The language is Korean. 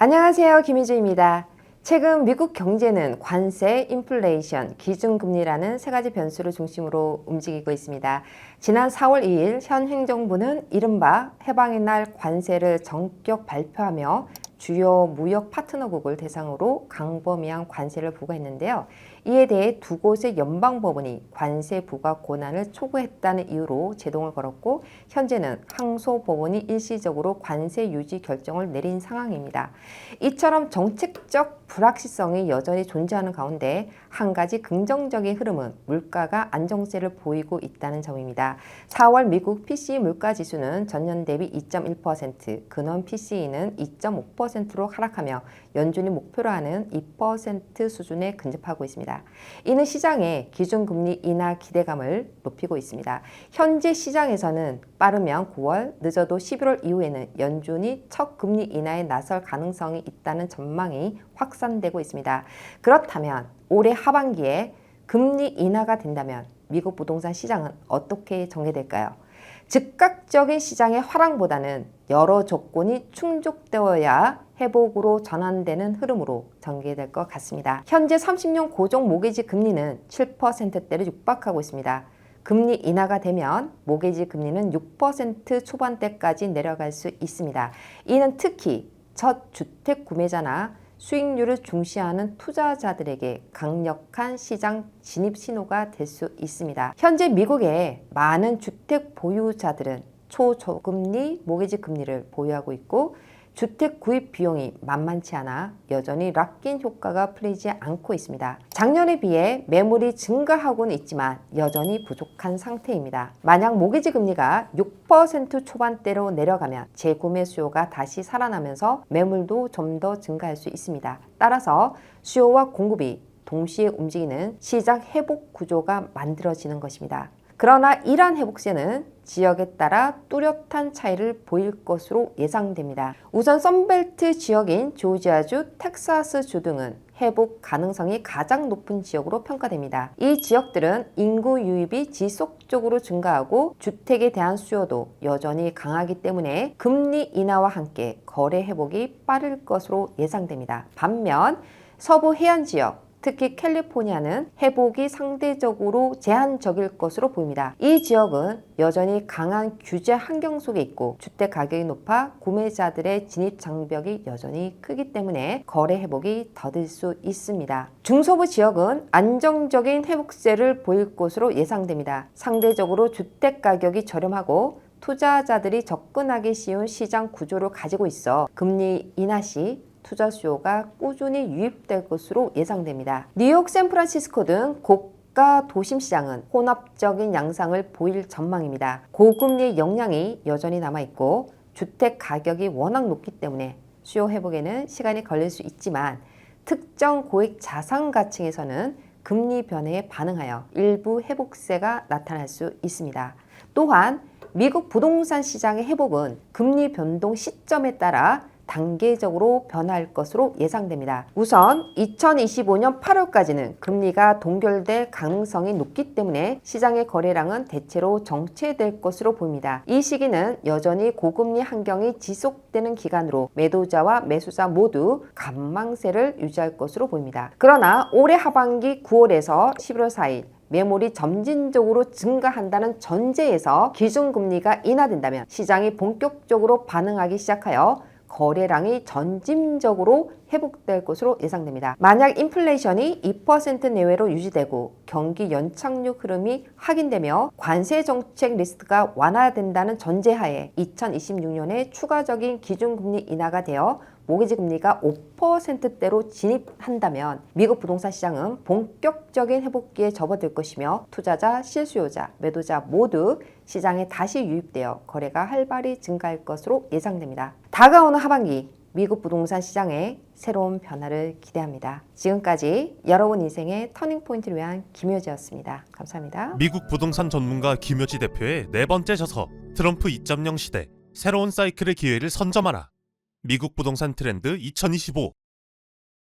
안녕하세요. 김희주입니다. 최근 미국 경제는 관세, 인플레이션, 기준금리라는 세 가지 변수를 중심으로 움직이고 있습니다. 지난 4월 2일 현 행정부는 이른바 해방의 날 관세를 전격 발표하며 주요 무역 파트너국을 대상으로 강범위한 관세를 부과했는데요. 이에 대해 두 곳의 연방법원이 관세 부과 권한을 초구했다는 이유로 제동을 걸었고 현재는 항소법원이 일시적으로 관세 유지 결정을 내린 상황입니다. 이처럼 정책적 불확실성이 여전히 존재하는 가운데 한 가지 긍정적인 흐름은 물가가 안정세를 보이고 있다는 점입니다. 4월 미국 PCE 물가 지수는 전년 대비 2.1%, 근원 PCE는 2.5%로 하락하며 연준이 목표로 하는 2% 수준에 근접하고 있습니다. 이는 시장의 기준금리 인하 기대감을 높이고 있습니다. 현재 시장에서는 빠르면 9월, 늦어도 11월 이후에는 연준이 첫 금리 인하에 나설 가능성이 있다는 전망이 확산되고 있습니다. 그렇다면 올해 하반기에 금리 인하가 된다면 미국 부동산 시장은 어떻게 전개될까요? 즉각적인 시장의 화랑보다는 여러 조건이 충족되어야 회복으로 전환되는 흐름으로 전개될 것 같습니다. 현재 30년 고정 모기지 금리는 7%대를 육박하고 있습니다. 금리 인하가 되면 모기지 금리는 6% 초반대까지 내려갈 수 있습니다. 이는 특히 첫 주택 구매자나 수익률을 중시하는 투자자들에게 강력한 시장 진입 신호가 될 수 있습니다. 현재 미국의 많은 주택 보유자들은 초저금리 모기지 금리를 보유하고 있고 주택 구입 비용이 만만치 않아 여전히 락인 효과가 풀리지 않고 있습니다. 작년에 비해 매물이 증가하고는 있지만 여전히 부족한 상태입니다. 만약 모기지 금리가 6% 초반대로 내려가면 재구매 수요가 다시 살아나면서 매물도 좀 더 증가할 수 있습니다. 따라서 수요와 공급이 동시에 움직이는 시장 회복 구조가 만들어지는 것입니다. 그러나 이러한 회복세는 지역에 따라 뚜렷한 차이를 보일 것으로 예상됩니다. 우선 썬벨트 지역인 조지아주, 텍사스주 등은 회복 가능성이 가장 높은 지역으로 평가됩니다. 이 지역들은 인구 유입이 지속적으로 증가하고 주택에 대한 수요도 여전히 강하기 때문에 금리 인하와 함께 거래 회복이 빠를 것으로 예상됩니다. 반면 서부 해안 지역, 특히 캘리포니아는 회복이 상대적으로 제한적일 것으로 보입니다. 이 지역은 여전히 강한 규제 환경 속에 있고 주택 가격이 높아 구매자들의 진입 장벽이 여전히 크기 때문에 거래 회복이 더딜 수 있습니다. 중서부 지역은 안정적인 회복세를 보일 것으로 예상됩니다. 상대적으로 주택 가격이 저렴하고 투자자들이 접근하기 쉬운 시장 구조를 가지고 있어 금리 인하 시 투자 수요가 꾸준히 유입될 것으로 예상됩니다. 뉴욕, 샌프란시스코 등 고가 도심 시장은 혼합적인 양상을 보일 전망입니다. 고금리의 영향이 여전히 남아 있고 주택 가격이 워낙 높기 때문에 수요 회복에는 시간이 걸릴 수 있지만 특정 고액 자산 가층에서는 금리 변화에 반응하여 일부 회복세가 나타날 수 있습니다. 또한 미국 부동산 시장의 회복은 금리 변동 시점에 따라 단계적으로 변화할 것으로 예상됩니다. 우선 2025년 8월까지는 금리가 동결될 가능성이 높기 때문에 시장의 거래량은 대체로 정체될 것으로 보입니다. 이 시기는 여전히 고금리 환경이 지속되는 기간으로 매도자와 매수자 모두 감망세를 유지할 것으로 보입니다. 그러나 올해 하반기 9월에서 11월 4일 매물이 점진적으로 증가한다는 전제에서 기준금리가 인하된다면 시장이 본격적으로 반응하기 시작하여 거래량이 전진적으로 회복될 것으로 예상됩니다. 만약 인플레이션이 2% 내외로 유지되고 경기 연착륙 흐름이 확인되며 관세 정책 리스크가 완화된다는 전제하에 2026년에 추가적인 기준금리 인하가 되어 모기지 금리가 5%대로 진입한다면 미국 부동산 시장은 본격적인 회복기에 접어들 것이며 투자자, 실수요자, 매도자 모두 시장에 다시 유입되어 거래가 활발히 증가할 것으로 예상됩니다. 다가오는 하반기 미국 부동산 시장에 새로운 변화를 기대합니다. 지금까지 여러분 인생의 터닝 포인트를 위한 김효지였습니다. 감사합니다. 미국 부동산 전문가 김효지 대표의 네 번째 저서 트럼프 2.0 시대 새로운 사이클의 기회를 선점하라. 미국 부동산 트렌드 2025